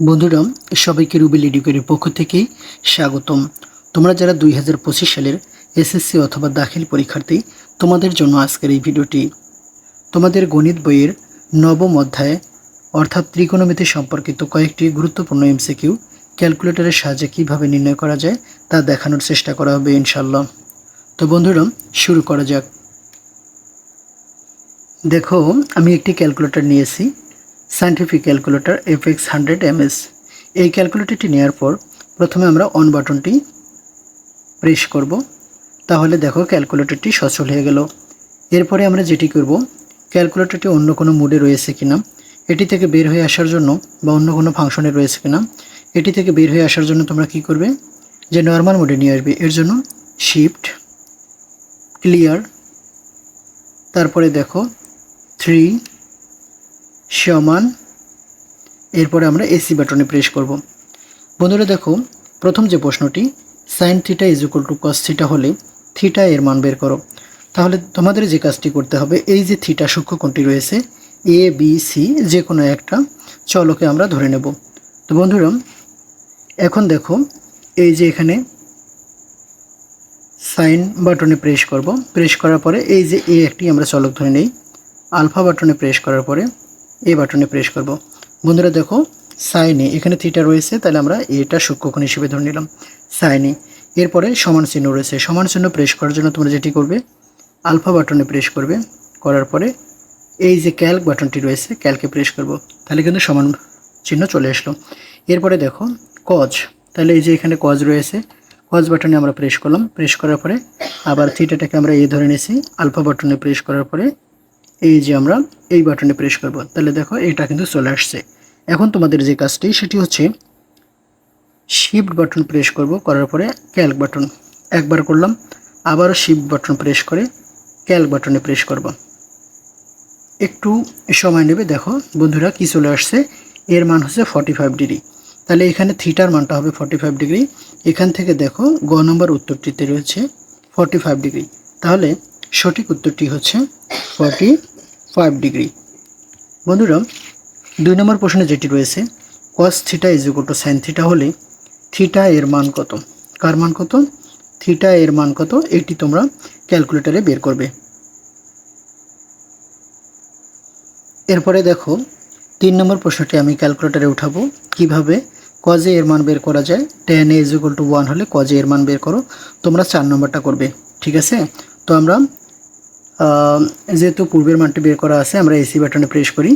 বন্ধুরা, সবাইকে রুবেল এডুকেটের পক্ষ থেকে স্বাগতম। তোমরা যারা দুই হাজার পঁচিশ সালের এসএসসি অথবা দাখিল পরীক্ষার্থী, তোমাদের জন্য আজকের এই ভিডিওটি। তোমাদের গণিত বইয়ের নবম অধ্যায়ে, অর্থাৎ ত্রিকোণমিতি সম্পর্কিত কয়েকটি গুরুত্বপূর্ণ এমসিকিউ ক্যালকুলেটরের সাহায্যে কীভাবে নির্ণয় করা যায়, তা দেখানোর চেষ্টা করা হবে ইনশাল্লাহ তো বন্ধুরা, শুরু করা যাক। দেখো, আমি একটি ক্যালকুলেটর নিয়েছি। Scientific calculator F X hundred MS এই ক্যালকুলেটরটি নেওয়ার পর প্রথমে আমরা অন বাটনটি প্রেস করব। তাহলে দেখো ক্যালকুলেটরটি সচল হয়ে গেল। এরপরে আমরা যেটি করব ক্যালকুলেটরটি অন্য কোনো মুডে রয়েছে কিনা, এটি থেকে বের হয়ে আসার জন্য বা অন্য কোনো ফাংশনে রয়েছে কিনা, এটি থেকে বের হয়ে আসার জন্য তোমরা কি করবে, যে নর্মাল মোডে নিয়ে আসবে। এর জন্য শিফট ক্লিয়ার তারপরে দেখো থ্রি সমান, এরপরে আমরা এসি বাটনে প্রেস করব। বন্ধুরা দেখো, প্রথম যে প্রশ্নটি sine theta is equal to cos theta হলে থিটা এর মান বের করো। তাহলে তোমাদের যে কাজটি করতে হবে, এই যে থিটা সূক্ষ্ম কোণটি রয়েছে এ বি সি যে কোনো একটা চলকে আমরা ধরে নেব। তো বন্ধুরা, এখন দেখো, এই যে এখানে সাইন বাটনে প্রেস করব। প্রেস করার পরে এই যে এ একটি আমরা চলক ধরে নেই। আলফা বাটনে প্রেস করার পরে এ বাটনে প্রেস করব। বন্ধুরা দেখো সাইনে এখানে থিটা রয়েছে, তাহলে আমরা এটা সূক্ষ্মকোণ হিসেবে ধরে নিলাম। সাইনে এরপরে সমান চিহ্ন রয়েছে। সমান চিহ্ন প্রেস করার জন্য তোমরা যেটি করবে আলফা বাটনে প্রেস করবে, করার পরে এই যে ক্যালক বাটনটি রয়েছে ক্যালকে প্রেস করব। তাহলে কিন্তু সমান চিহ্ন চলে আসলো। এরপরে দেখো কজ তাহলে এই যে এখানে কজ রয়েছে কজ বাটনে আমরা প্রেস করলাম। প্রেস করার পরে আবার থিটাটাকে আমরা এ ধরে নিয়েছি আলফা বাটনে প্রেস করার পরে এই যে আমরা এই বাটনে প্রেস করব, তাহলে দেখো এটা কিন্তু চলে আসছে। এখন তোমাদের যে কাজটি, সেটি হচ্ছে শিফট বাটন প্রেস করব, করার পরে ক্যালক বাটন একবার করলাম আবারও শিফট বাটন প্রেস করে ক্যালক বাটনে প্রেস করব। একটু সময় নেবে, দেখো বন্ধুরা কি চলে আসছে, এর মান হচ্ছে ফর্টি ফাইভ ডিগ্রি তাহলে এখানে থিটার মানটা হবে ফর্টি ফাইভ ডিগ্রি এখান থেকে দেখো গ নম্বর উত্তরটিতে রয়েছে ফর্টি ফাইভ ডিগ্রি তাহলে সঠিক উত্তরটি হচ্ছে ফর্টি ফাইভ ডিগ্রি বন্ধুরা, দুই নম্বর প্রশ্নে যেটি রয়েছে cos theta is equal to sine theta হলে থিটা এর মান কত? কার মান কত? থিটা এর মান কত? এটি তোমরা ক্যালকুলেটরে বের করবে। এরপরে দেখো, তিন নম্বর প্রশ্নটি আমি ক্যালকুলেটরে উঠাবো। কীভাবে কজে এর মান বের করা যায়? Tan A is equal to one হলে কজে এর মান বের করো। তোমরা চার নম্বরটা করবে। ঠিক আছে? তো আমরা যেহেতু পূর্বের মানটি বের করা আছে, আমরা এসি বাটনে প্রেস করি।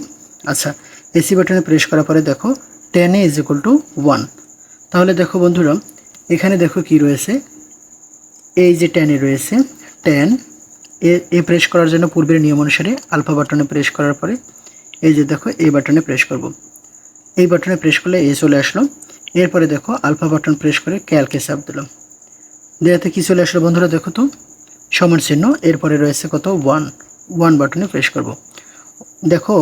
আচ্ছা এসি বাটনে প্রেস করার পরে দেখো tan A is equal to one তাহলে দেখো বন্ধুরা, এখানে দেখো কি রয়েছে? এই যে টেনে রয়েছে টেন এ এ প্রেস করার জন্য পূর্বের নিয়ম অনুসারে আলফা বাটনে প্রেস করার পরে, এই যে দেখো এই বাটনে প্রেস করব। এই বাটনে প্রেস করলে এ চলে আসলো। এরপরে দেখো আলফা বাটন প্রেস করে ক্যালকে চাপ দিলাম। দেওয়াতে কি চলে আসলো বন্ধুরা, দেখো তো। সমান চিহ্ন, এরপরে রয়েছে কত? ওয়ান ওয়ান বাটনে প্রেস করব। দেখো,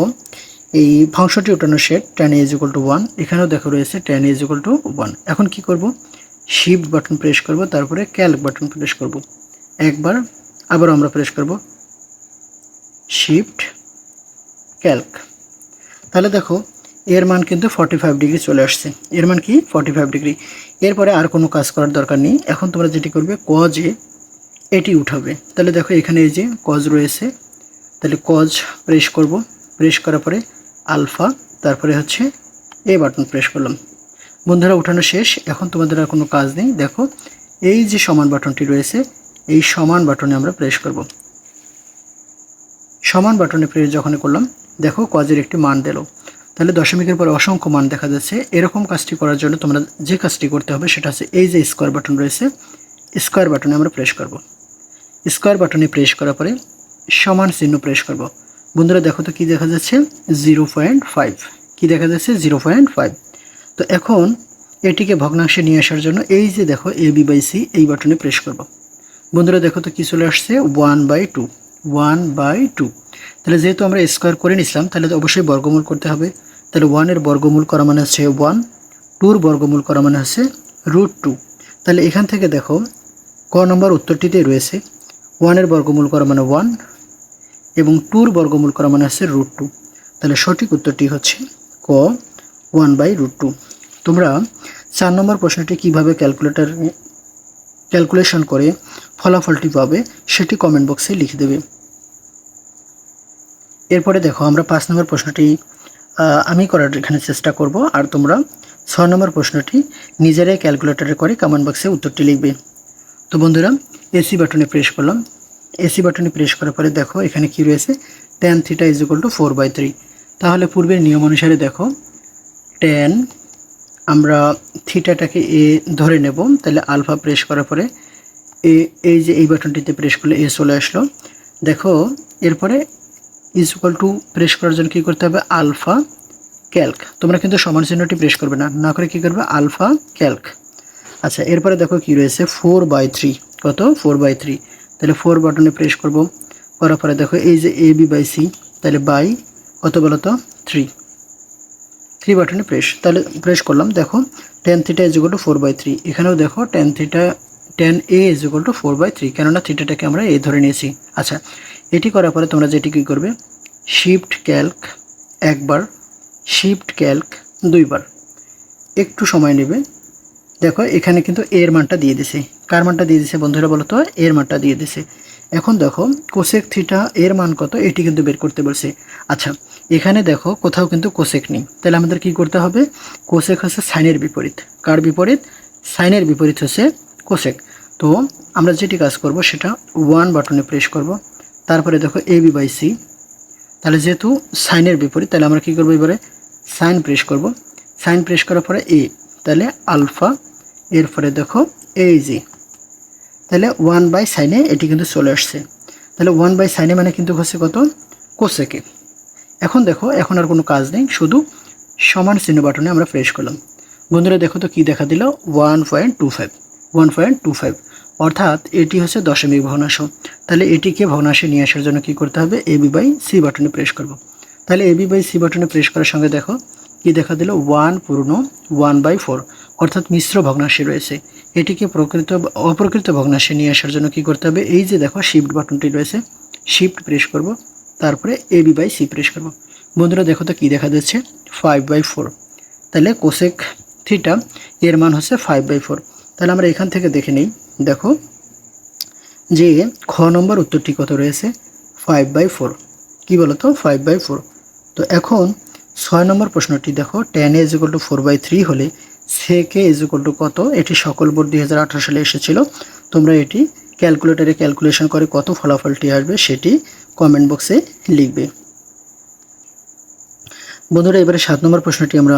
এই ফাংশনটি উঠানো set tan is equal to one এখানেও দেখো রয়েছে tan is equal to one এখন কি করব? শিফট বাটন প্রেস করব, তারপরে ক্যালক বাটন প্রেস করব। একবার আবার আমরা প্রেস করব। শিফট ক্যালক তাহলে দেখো, এর মান কিন্তু ফর্টি ফাইভ ডিগ্রি চলে আসছে। এর মান কি? ফর্টি ফাইভ ডিগ্রি এরপরে আর কোনো কাজ করার দরকার নেই। এখন তোমরা যেটি করবে কজে এটি উঠাবে। তাহলে দেখো এখানে এই যে কজ রয়েছে। তাহলে কজ প্রেস করব। প্রেস করার পরে আলফা তারপরে হচ্ছে এ বাটন প্রেস করলাম। বন্ধুরা, উঠানো শেষ। এখন তোমাদের আর কোনো কাজ নেই। দেখো, এই যে সমান বাটনটি রয়েছে, এই সমান বাটনে আমরা প্রেস করব। সমান বাটনে প্রেস যখন করলাম, দেখো কজের একটি মান দিল। তাহলে দশমিকের পরে অসংখ্য মান দেখা যাচ্ছে। এরকম কাজটি করার জন্য তোমরা যে কাজটি করতে হবে, সেটা হচ্ছে এই যে স্কোয়ার বাটন রয়েছে স্কোয়ার বাটনে আমরা প্রেস করব। স্কোয়ার বাটনে প্রেস করার পরে সমান চিহ্ন প্রেস করব। বন্ধুরা দেখো তো কি দেখা যাচ্ছে? জিরো পয়েন্ট ফাইভ কী দেখা যাচ্ছে? জিরো পয়েন্ট ফাইভ তো এখন এটিকে ভগ্নাংশে নিয়ে আসার জন্য এই যে দেখো এ বি বাই সি এই বাটনে প্রেস করব। বন্ধুরা দেখো তো কি চলে আসছে? One by two one by two তাহলে যেহেতু আমরা স্কোয়ার করে নিছিলাম তাহলে তো অবশ্যই বর্গমূল করতে হবে। তাহলে ওয়ানের বর্গমূল করা মানে হচ্ছে ওয়ান টুর বর্গমূল করা মানে হচ্ছে রুট টু তাহলে এখান থেকে দেখো, ক নম্বর উত্তরটিতে রয়েছে। ওয়ানের বর্গমূল করা মানে ওয়ান এবং টুর বর্গমূল করা মানে হচ্ছে রুট টু। তাহলে সঠিক উত্তরটি হচ্ছে ক, ওয়ান বাই রুট টু। তোমরা চার নম্বর প্রশ্নটি কীভাবে ক্যালকুলেটার, ক্যালকুলেশন করে ফলাফলটি পাবে সেটি কমেন্ট বক্সে লিখে দেবে। এরপরে দেখো, আমরা পাঁচ নম্বর প্রশ্নটি আমি করার এখানে চেষ্টা করব আর তোমরা ছয় নম্বর প্রশ্নটি নিজেরাই ক্যালকুলেটরে করে কমেন্ট বক্সে উত্তরটি লিখবে। তো বন্ধুরা এসি বাটনে প্রেস করলাম। এসি বাটনে প্রেস করার পরে দেখো এখানে কি রয়েছে? Tan theta is equal to four by three তাহলে পূর্বের নিয়ম অনুসারে দেখো টেন আমরা থিটাটাকে এ ধরে নেব, তাহলে আলফা প্রেস করার পরে এ, এই যে এই বাটনটিতে প্রেস করলে এ চলে আসলো। দেখো, এরপরে ইজ ইকুয়াল টু প্রেস করার জন্য কী করতে হবে? আলফা ক্যালক তোমরা কিন্তু সমান চিহ্নটি প্রেস করবে না। না করে কী করবে? আলফা ক্যালক আচ্ছা এরপরে দেখো কি রয়েছে? ফোর বাই থ্রি কত ফোর বাই থ্রি তাহলে ফোর বাটনে প্রেস করব। করার পরে দেখো এই যে এ বি বাই সি তাহলে বাই কত বলো তো? থ্রি থ্রি বাটনে প্রেস তাহলে প্রেস করলাম, দেখো tan theta is to four by three এখানেও দেখো tan theta tan A is to four by three কেননা থিটাটাকে আমরা এ ধরে নিয়েছি। আচ্ছা এটি করার পরে তোমরা যেটি কী করবে? শিফট ক্যালক একবার শিফট ক্যালক দুইবার। একটু সময় নেবে। দেখো, এখানে কিন্তু এর মানটা দিয়ে দিছে। কার মানটা দিয়ে দিছে বন্ধুরা বলো তো? এর মানটা দিয়ে দিছে। এখন দেখো কোসেক থিটা এর মান কত? এটি কিন্তু বের করতে বলছে। আচ্ছা এখানে দেখো, কোথাও কিন্তু কোসেক নেই। তাহলে আমাদের কি করতে হবে? কোসেক হচ্ছে সাইনের বিপরীত। কার বিপরীত? সাইনের বিপরীত হচ্ছে কোসেক তো আমরা যেটি কাজ করব, সেটা ওয়ান বাটনে প্রেস করব। তারপরে দেখো এ বি বাই সি তাহলে যেহেতু সাইনের বিপরীত, তাহলে আমরা কী করব এবারে? সাইন প্রেস করব। সাইন প্রেস করার পরে এ তাহলে আলফা এরপরে দেখো, এই জি তাহলে ওয়ান বাই সাইনে এটি কিন্তু চলে আসছে। তাহলে ওয়ান বাই সাইনে মানে কিন্তু হচ্ছে কত? কোসেকে। এখন দেখো, এখন আর কোনো কাজ নেই, শুধু সমান চিহ্ন বাটনে আমরা প্রেস করলাম। বন্ধুরা, দেখো তো কি দেখা দিল? One point two five one point two five অর্থাৎ এটি হচ্ছে দশমিক ভগ্নাংশ। তাহলে এটিকে ভগ্নাংশে নিয়ে আসার জন্য কি করতে হবে? এ বি বাই সি বাটনে প্রেস করব। তাহলে এ বি বাই সি বাটনে প্রেস করার সঙ্গে দেখো, কি দেখা দিল? ওয়ান পূর্ণ ওয়ান বাই ফোর অর্থাৎ মিশ্র ভগ্নাংশে রয়েছে। এটিকে প্রকৃত অপ্রকৃত ভগ্নাংশে নিয়ে আসার জন্য কি করতে হবে? এই যে দেখো শিফট বাটনটি রয়েছে। শিফট প্রেস করব। তারপরে A B by C press করব। বন্ধুরা, দেখো তো কী দেখা যাচ্ছে? ফাইভ বাই ফোর তাহলে কোসেক থিটা এর মান হচ্ছে ফাইভ বাই ফোর তাহলে আমরা এখান থেকে দেখে নিই। দেখো যে খ নম্বর উত্তরটি কত রয়েছে? ফাইভ বাই ফোর কী বলো তো ফাইভ বাই ফোর তো এখন ছয় নম্বর প্রশ্নটি দেখো tan is equal to four by three হলে সেকে ইজ ইকুয়াল টু কত? এটি সকল বোর্ড দুই হাজার আঠারো সালে এসেছিল। তোমরা এটি ক্যালকুলেটারে ক্যালকুলেশন করে কত ফলাফলটি আসবে সেটি কমেন্ট বক্সে লিখবে। বন্ধুরা, এবারে সাত নম্বর প্রশ্নটি আমরা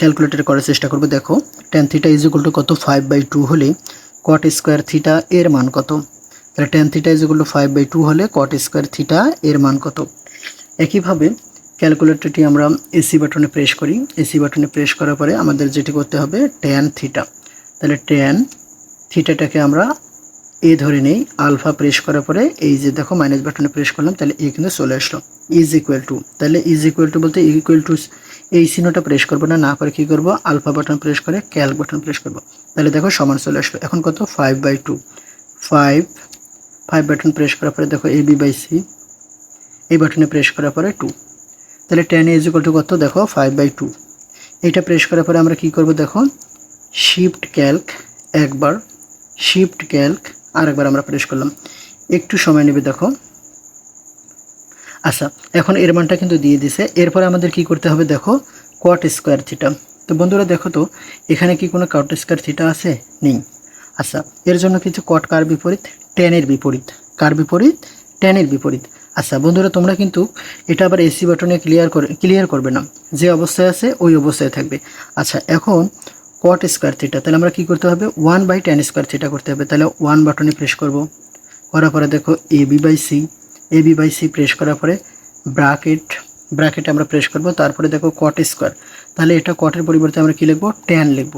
ক্যালকুলেটরে করার চেষ্টা করব। দেখো tan theta is equal to কত? ফাইভ বাই টু হলে কট স্কোয়ার থিটা এর মান কত? তাহলে tan theta is equal to five by two হলে কট স্কোয়ার থিটা এর মান কত? একইভাবে ক্যালকুলেটরটি আমরা এসি বাটনে প্রেস করি। এসি বাটনে প্রেস করার পরে আমাদের যেটি করতে হবে ট্যান থিটা তাহলে ট্যান থিটাটাকে আমরা এ ধরে নেই আলফা প্রেস করার পরে এই যে দেখো মাইনাস বাটনে প্রেস করলাম, তাহলে এ কিন্তু চলে আসলো। ইজ ইকুয়াল টু তাহলে ইজ ইকুয়াল টু বলতে ইকুয়াল টু এই চিহ্নটা প্রেস করব না না করে কী করব? আলফা বাটন প্রেস করে ক্যালক বাটন প্রেস করব। তাহলে দেখো সমান চলে আসলো। এখন কত? Five by two five five button press করার পরে দেখো এ বি বাই সি এই বাটনে প্রেস করার পরে টু তাহলে টেন ইজ ইকুয়াল টু কত? দেখো ফাইভ বাই টু এইটা প্রেস করার পরে আমরা কি করব দেখো? শিফট ক্যালক একবার শিফট ক্যালক আরেকবার আমরা প্রেস করলাম। একটু সময় নেবে দেখো। আচ্ছা এখন এর মানটা কিন্তু দিয়ে দিছে। এরপরে আমাদের কি করতে হবে দেখো? কোয়াট স্কোয়ার থিটা তো বন্ধুরা দেখো তো, এখানে কি কোনো কোয়াট স্কোয়ার থিটা আছে? নেই। আচ্ছা এর জন্য কিছু কট কার বিপরীত? টেনের বিপরীত। কার বিপরীত? টেনের বিপরীত। আচ্ছা বন্ধুরা, তোমরা কিন্তু এটা আবার এসি বাটনে ক্লিয়ার করে ক্লিয়ার করবে না। যে অবস্থায় আছে, ওই অবস্থায় থাকবে। আচ্ছা এখন কট স্কোয়ার থিটা তাহলে আমরা কি করতে হবে? One by tan square theta করতে হবে। তাহলে ওয়ান বাটনে প্রেস করব। করার পরে দেখো A B by C A B by C press করার পরে ব্রাকেট ব্র্যাকেটে আমরা প্রেস করব। তারপরে দেখো কট স্কোয়ার তাহলে এটা কটের পরিবর্তে আমরা কি লিখব? টেন লিখব।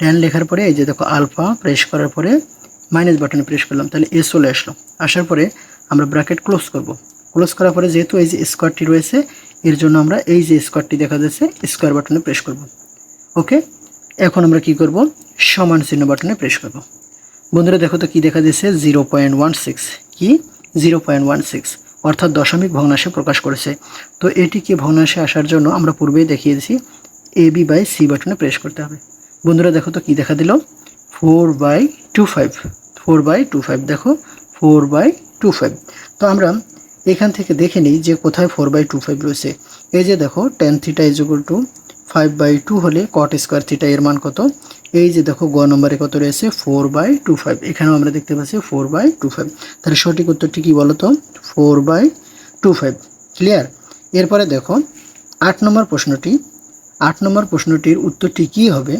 টেন লেখার পরে এই যে দেখো আলফা প্রেস করার পরে মাইনাস বাটনে প্রেস করলাম। তাহলে এ চলে আসলো। আসার পরে আমরা ব্র্যাকেট ক্লোজ করব। ক্লোজ করার পরে যেহেতু এই যে স্কোয়ারটি রয়েছে, এর জন্য আমরা এই যে স্কোয়ারটি দেখা যাচ্ছে স্কোয়ার বাটনে প্রেস করব। ওকে এখন আমরা কি করব? সমান চিহ্ন বাটনে প্রেস করব। বন্ধুরা দেখো তো কি দেখা যাচ্ছে জিরো পয়েন্ট ওয়ান সিক্স কি? জিরো পয়েন্ট ওয়ান সিক্স অর্থাৎ দশমিক ভগ্নাংশে প্রকাশ করেছে। তো এটিকে ভগ্নাংশে আসার জন্য আমরা পূর্বেই দেখিয়েছি এ বি বাই সি বাটনে প্রেস করতে হবে। বন্ধুরা দেখো তো কি দেখা দিল? Four by two five four by two five দেখো? ফোর বাই টু ফাইভ তো আমরা এখান থেকে দেখে নিই যে কোথায় ফোর বাই টু ফাইভ রয়েছে। এই যে দেখো tan theta is equal to five by two হলে কট স্কোয়ার থিটা এর মান কত? এই যে দেখো, গ নম্বরে কত রয়েছে? ফোর বাই টু ফাইভ এখানেও আমরা দেখতে পাচ্ছি ফোর বাই টু ফাইভ তাহলে সঠিক উত্তরটি কী বলো তো? Four by two five clear এরপরে দেখো, আট নম্বর প্রশ্নটি। আট নম্বর প্রশ্নটির উত্তরটি কী হবে?